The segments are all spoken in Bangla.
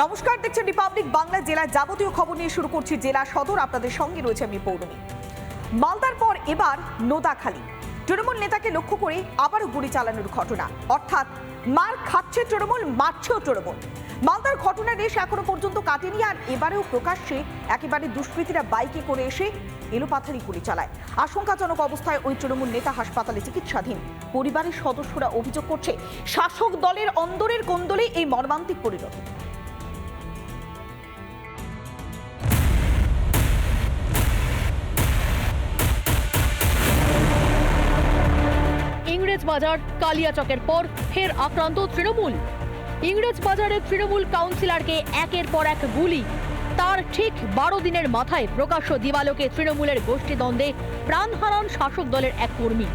নমস্কার, দেখছেন রিপাবলিক বাংলা জেলার যাবতীয় খবর নিয়ে শুরু করছি জেলা সদর। আপনাদের সঙ্গে রয়েছে আমি পৌর্ণমী মালদার পর এবার নোদাখালী। তৃণমূল নেতাকে লক্ষ্য করে আবারও গুলি চালানোর ঘটনা। অর্থাৎ মার খাচ্ছে তৃণমূল, মারছেও তৃণমূল। মালদার ঘটনা রেশ এখনও পর্যন্ত কাটেনি আর এবারেও প্রকাশ্যে একেবারে দুষ্কৃতীরা বাইকে করে এসে এলোপাথারি গুলি চালায়। আশঙ্কাজনক অবস্থায় ওই তৃণমূল নেতা হাসপাতালে চিকিৎসাধীন। পরিবারের সদস্যরা অভিযোগ করছে, শাসক দলের অন্দরের কোন্দলে এই মর্মান্তিক পরিণতি। ইংরেজ বাজার কালিয়াচকের পর ফের আক্রান্ত তৃণমূল। ইংরেজ বাজারের তৃণমূল কাউন্সিলরকে একের পর এক গুলি। তার ঠিক বারো দিনের মাথায় প্রকাশ্য দিবালোকে তৃণমূলের গোষ্ঠীদ্বন্দ্বে প্রাণ হারান শাসক দলের এক কর্মী।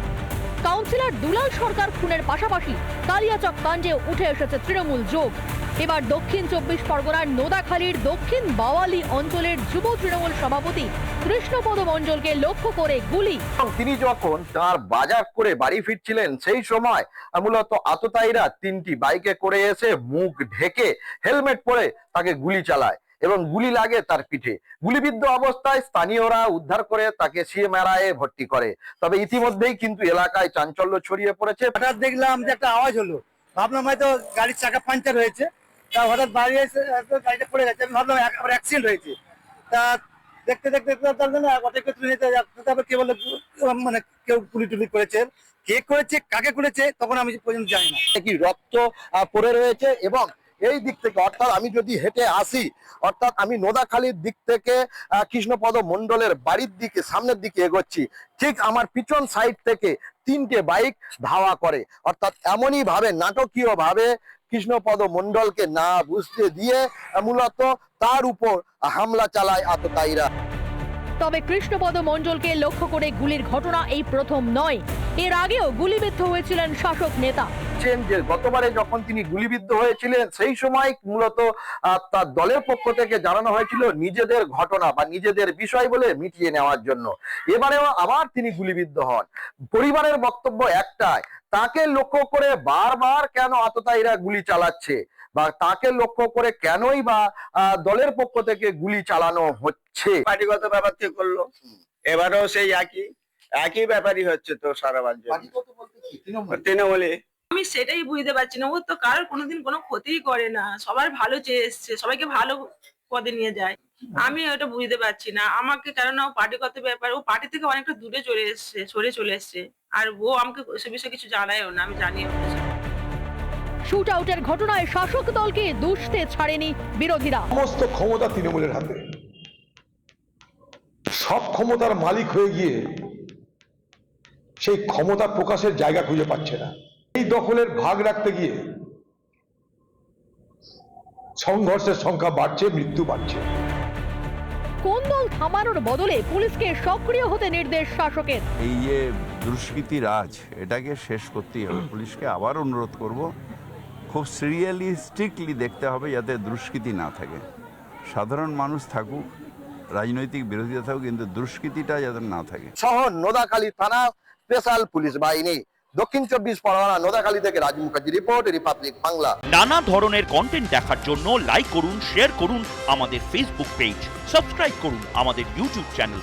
কাউন্সিলর দুলাল সরকার খুনের পাশাপাশি কালিয়াচক কাণ্ডে উঠে এসেছে তৃণমূল যোগ। এবার দক্ষিণ চব্বিশ পরগনার নোদাখালীর দক্ষিণ বাওয়ালি অঞ্চলের যুব তৃণমূল সভাপতি কৃষ্ণপদ মণ্ডলকে লক্ষ্য করে গুলি। তিনি যখন তার বাজার করে বাড়ি ফিরছিলেন, সেই সময় মূলত আততায়ীরা তিনটি বাইকে করে এসে মুখ ঢেকে হেলমেট পরে তাকে গুলি চালায়। এবং গুলি লাগে তার পিঠে। গুলিবিদ্ধ অবস্থায় স্থানীয়রা উদ্ধার করে তাকে সিএমআরআই ভর্তি করে। তবে ইতিমধ্যেই কিন্তু এলাকায় চাঞ্চল্য ছড়িয়ে পড়েছে। হঠাৎ দেখলাম যে একটা আওয়াজ হলো। ভাবলাম হয়তো গাড়ির চাকা পাঞ্চার হয়েছে। তা হঠাৎ বাড়ি এসে গাড়িটা পড়ে গেছে। আমি ভাবলাম এক- আবার অ্যাক্সিডেন্ট হয়েছে। তা দেখতে দেখতে তার জন্য অটোকে তুলে নিতে তারপর কে বলে মানে কেউ পুলি টুলি করেছে কে করেছে কাকে করেছে তখন আমি পর্যন্ত জানি না। কি রক্ত পড়ে রয়েছে এবং এই দিক থেকে অর্থাৎ আমি যদি হেঁটে আসি, অর্থাৎ আমি নোদাখালীর দিক থেকে কৃষ্ণপদ মন্ডলের বাড়ির দিকে, সামনের দিকে এগোচ্ছি, ঠিক আমার পিছন সাইড থেকে তিনটে বাইক ধাওয়া করে। অর্থাৎ এমনই ভাবে নাটকীয় ভাবে কৃষ্ণপদ মণ্ডলকে না বুঝতে দিয়ে, মূলত তার উপর হামলা চালায় আততায়ীরা। তবে কৃষ্ণপদ মণ্ডলকে লক্ষ্য করে গুলির ঘটনা এই প্রথম নয়। এর আগেও গুলিবিদ্ধ হয়েছিলেন শাসক নেতা। যে গতবারে যখন তিনি গুলিবিদ্ধ হয়েছিলেন, সেই সময় মূলত তার দলের পক্ষ থেকে জানানো হয়েছিল নিজেদের ঘটনা বা নিজেদের বিষয় বলে মিটিয়ে নেওয়ার জন্য। এবারেও আবার তিনি গুলিবিদ্ধ হন। পরিবারের বক্তব্য একটাই তাকে লক্ষ্য করে বারবার কেন আততায়ীরা গুলি চালাচ্ছে? বা তাকে লক্ষ্য করে কেনই বা আহ, দলের পক্ষ থেকে গুলি চালানো হচ্ছে? পার্টিগত ব্যাপার থেকে করল? এবারও সেই একই একই ব্যাপারই হচ্ছে তো সারা রাজ্যে তৃণমূলে? আমি সেটাই বুঝতে পারছি না। ও তো কারোর কোনোদিন কোনো ক্ষতিই করে না। সবার ভালো চেয়ে এসছে সবাইকে ভালো পদে নিয়ে যায়। আমি ওটা বুঝতে পারছি না। আমাকে কেননা ও পার্টিগত ব্যাপার ও পার্টি থেকে অনেকটা দূরে চলে এসছে সরে চলে এসছে। আর ও আমাকে সে বিষয়ে কিছু জানায়ও না আমি জানিও শুট আউটের ঘটনায় শাসক দলকে দুষতে ছাড়েনি বিরোধীরা। সমস্ত ক্ষমতা তৃণমূলের হাতে। সব ক্ষমতার মালিক হয়ে গিয়ে সেই ক্ষমতা প্রকাশের জায়গা খুঁজে পাচ্ছে না। এই দখলের ভাগ রাখতে গিয়ে সংঘর্ষের সংখ্যা বাড়ছে মৃত্যু বাড়ছে। কোন দল থামানোর বদলে পুলিশকে সক্রিয় হতে নির্দেশ শাসকের। এই যে দুষ্কৃতি রাজ এটাকে শেষ করতেই হবে। পুলিশকে আবার অনুরোধ করব খুব সিরিয়ালি স্ট্রিক্টলি দেখতে হবে যাতে দুষ্কৃতি না থাকে। সাধারণ মানুষ থাকুক রাজনৈতিক বিরোধিতা থাকুক কিন্তু দুষ্কৃতিটা যাতে না থাকে। শহর নোদাখালী থানা স্পেশাল পুলিশ বাহিনী দক্ষিণ চব্বিশ পরগনা নোদাখালী থেকে রাজ মুখার্জি রিপোর্ট রিপাবলিক বাংলা। নানা ধরনের কন্টেন্ট দেখার জন্য লাইক করুন শেয়ার করুন আমাদের ফেসবুক পেজ সাবস্ক্রাইব করুন আমাদের ইউটিউব চ্যানেল